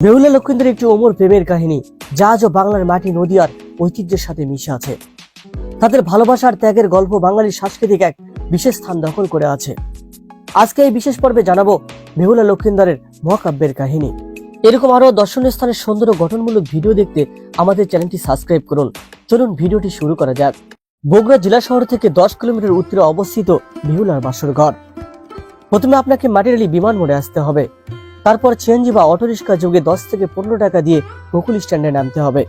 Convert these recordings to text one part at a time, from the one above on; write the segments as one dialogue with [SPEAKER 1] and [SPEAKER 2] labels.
[SPEAKER 1] বেহুলা লক্ষিন্দের একটি অমর প্রেমের কাহিনী যা আজও বাংলার মাটি, নদী আর ঐতিহ্যের সাথে মিশে আছে। তাদের ভালোবাসার ত্যাগের গল্প বাঙালির সাংস্কৃতিক এক বিশেষ স্থান দখল করে আছে। আজকে এই বিশেষ পর্বে জানাব বেহুলা লক্ষিন্দারের মহাকাব্যের কাহিনী। এরকম আরও দর্শনীয় স্থানের সুন্দর গঠনমূলক ভিডিও দেখতে আমাদের চ্যানেলটি সাবস্ক্রাইব করুন। চলুন ভিডিওটি শুরু করা যাক। বগুড়া জেলা শহর থেকে দশ কিলোমিটার উত্তরে অবস্থিত বেহুলার বাসর ঘর। প্রথমে আপনাকে মাটিরালি বিমান মোড়ে আসতে হবে। তারপর সিএনজি বা অটোরিক্সা যোগে দশ থেকে পনেরো টাকা দিয়ে বকুল স্ট্যান্ডে নামতে হবে।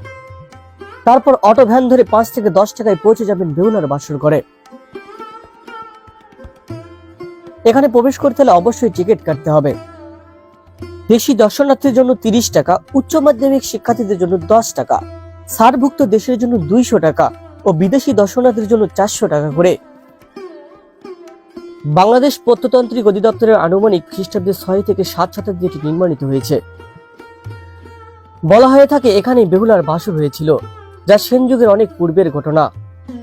[SPEAKER 1] তারপর অটো ভ্যান ধরে পাঁচ থেকে দশ টাকায় পৌঁছে যাবেন বেহুলার বাসর ঘরে। এখানে প্রবেশ করতে হলে অবশ্যই টিকিট কাটতে হবে। দেশি দর্শনার্থীর জন্য তিরিশ টাকা, উচ্চ মাধ্যমিক শিক্ষার্থীদের জন্য দশ টাকা সারভুক্ত দেশের জন্য দুইশো টাকা ও বিদেশি দর্শনার্থীর জন্য চারশো টাকা করে। বাংলাদেশ প্রত্নতান্ত্রিক অধিদপ্তরের আনুমানিক খ্রিস্টাব্দে ছয় থেকে সাত শতাব্দী এটি নির্মাণিত হয়েছে। বলা হয়ে থাকে এখানে বেহুলার বাসর হয়েছিল, যা সেন যুগের অনেক পূর্বের ঘটনা।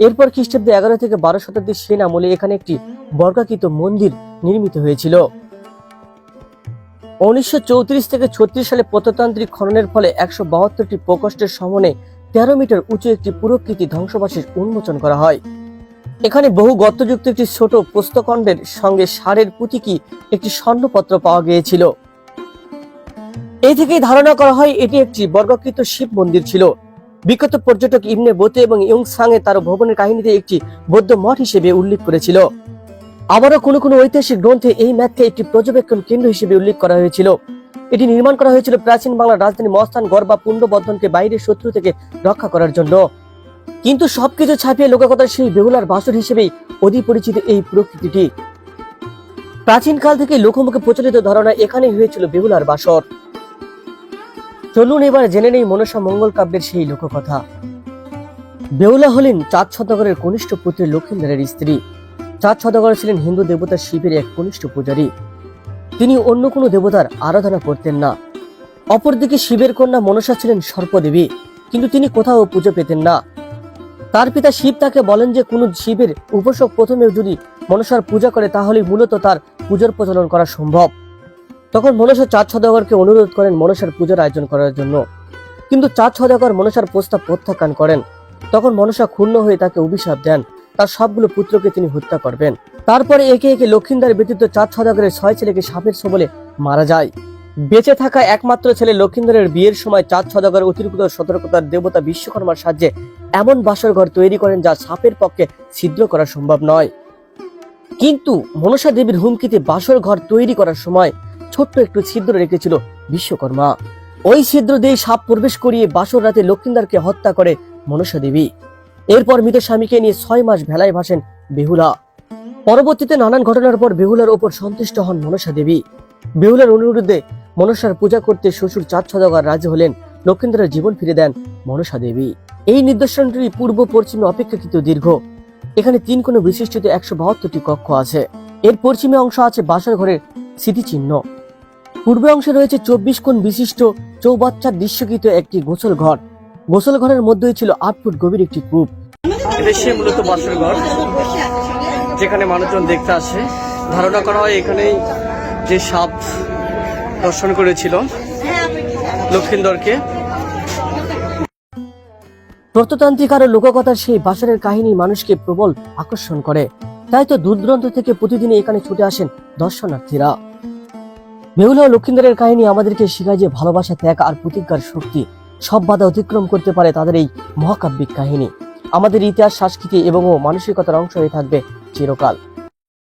[SPEAKER 1] এরপর খ্রিস্টাব্দে এগারো থেকে বারো শতাব্দীর সেন আমলে এখানে একটি বর্গাকৃত মন্দির নির্মিত হয়েছিল। উনিশশো চৌত্রিশ থেকে ছত্রিশ সালে প্রত্নতান্ত্রিক খননের ফলে একশো বাহাত্তরটি প্রকোষ্ঠের সমনে তেরো মিটার উঁচু একটি পুরকৃতি ধ্বংসবাসের উন্মোচন করা হয়। এখানে বহু গর্তযুক্ত একটি ছোট প্রস্তকণ্ডের সঙ্গে সারের পুঁতিকি একটি স্বর্ণপত্র পাওয়া গিয়েছিল। এই থেকেই ধারণা করা হয় এটি একটি বর্গাকৃত শিব মন্দির ছিল। বিখ্যাত পর্যটক ইবনে বোতে এবং ইয়ং সাংয়ে তার ভবনের কাহিনীতে একটি বৌদ্ধ মঠ হিসেবে উল্লেখ করেছিল। আবারও কোনো কোনো ঐতিহাসিক গ্রন্থে এই ম্যাথকে একটি পর্যবেক্ষণ কেন্দ্র হিসেবে উল্লেখ করা হয়েছিল। এটি নির্মাণ করা হয়েছিল প্রাচীন বাংলার রাজধানী মস্তান গড় বা পুণ্ডবর্ধনকে বাইরের শত্রু থেকে রক্ষা করার জন্য। কিন্তু সবকিছু ছাপিয়ে লোককথার সেই বেহুলার বাসর হিসেবেই অধিক পরিচিত এই প্রকৃতিটি। প্রাচীনকাল থেকে লোকমুখে প্রচলিত ধারণা এখানেই হয়েছিল বেহুলার বাসর। চলুন এবার জেনে নেই মনসা মঙ্গল কাব্যের সেই লোককথা। বেহুলা হলেন চাঁদ সদাগরের কনিষ্ঠ পুত্র লক্ষিন্দ্রের স্ত্রী। চাঁদ সদাগর ছিলেন হিন্দু দেবতা শিবের এক কনিষ্ঠ পূজারী। তিনি অন্য কোনো দেবতার আরাধনা করতেন না। অপরদিকে শিবের কন্যা মনসা ছিলেন সর্পদেবী, কিন্তু তিনি কোথাও পুজো পেতেন না। তার পিতা শিব তাকে বলেন যে, কোনো শিবের উপাসক প্রথমে যদি মনসার পূজা করে তাহলে মূলত তার পূজার প্রচলন করা সম্ভব। তখন মনসা চাঁদ সদাগরকে অনুরোধ করেন মনসার পূজার আয়োজন করার জন্য। কিন্তু চাঁদ সদাগর মনসার প্রস্তাব প্রত্যাখ্যান করেন। তখন মনসা ক্ষুণ্ণ হয়ে তাকে অভিশাপ দেন। তার সবগুলো পুত্রকে তিনি হত্যা করবেন। তারপরে একে একে লক্ষিন্দার ব্যতীত চাঁদ সদাগরের ছয় ছেলেকে সাপের সবলে মারা যায়। বেঁচে থাকা একমাত্র ছেলে লক্ষিন্দরের বিয়ের সময় চাঁদ সদাগর অতিরিক্ত সতর্কতার দেবতা বিশ্বকর্মার সাহায্যে এমন বাসর ঘর তৈরি করেন যা সাপের পক্ষে ছিদ্র করা সম্ভব নয়। কিন্তু মনসা দেবীর হুমকিতে বাসর ঘর তৈরি করার সময় ছোট্ট একটু ছিদ্র রেখেছিল বিশ্বকর্মা। ওই ছিদ্র দিয়ে সাপ প্রবেশ করিয়ে বাসর রাতে লক্ষিন্দারকে হত্যা করে মনসা দেবী। এরপর মৃত স্বামীকে নিয়ে ছয় মাস ভেলায় ভাসেন বেহুলা। পরবর্তীতে নানান ঘটনার পর বেহুলার ওপর সন্তুষ্ট হন মনসা দেবী। বেহুলার অনুরোধে মনসার পূজা করতে শ্বশুর চাঁদ সদাগর রাজি হলেন, লক্ষিন্দরের জীবন ফিরে দেন মনসা দেবী। এই নিদর্শনটি পূর্ব পশ্চিমে অপেক্ষাকৃত দীর্ঘ। এখানে তিন কোণ বিশিষ্ট একশো বাহাত্তরটি কক্ষ আছে। এর পশ্চিমে অংশ আছে বাসর ঘরের স্মৃতিচিহ্ন। পূর্বে অংশে রয়েছে চব্বিশ কোণ বিশিষ্ট চৌবাচ্চার দৃশ্যকৃত একটি গোসল ঘর। গোসল ঘরের মধ্যেই ছিল আট ফুট গভীর একটি কূপ। মূলত বাসর ঘর, যেখানে মানুষজন দেখতে আসে। ধারণা করা হয় এখানেই যে সাপ দর্শন করেছিল, লক্ষিন্দরকে। প্রত্নতান্ত্রিক আর লোককথার সেই বাসরের কাহিনী মানুষকে প্রবল আকর্ষণ করে। তাই তো দূরদূরান্ত থেকে প্রতিদিন এখানে ছুটে আসেন দর্শনার্থীরা। মেহুলা ও লক্ষিন্দরের কাহিনী আমাদেরকে শিখায় যে ভালোবাসা, ত্যাগ আর প্রতিজ্ঞার শক্তি। সব বাধা অতিক্রম করতে পারে তাদের এই মহাকাব্যিক কাহিনী। আমাদের ইতিহাস, সংস্কৃতি এবং মানসিকতার অংশ হয়ে থাকবে চিরকাল।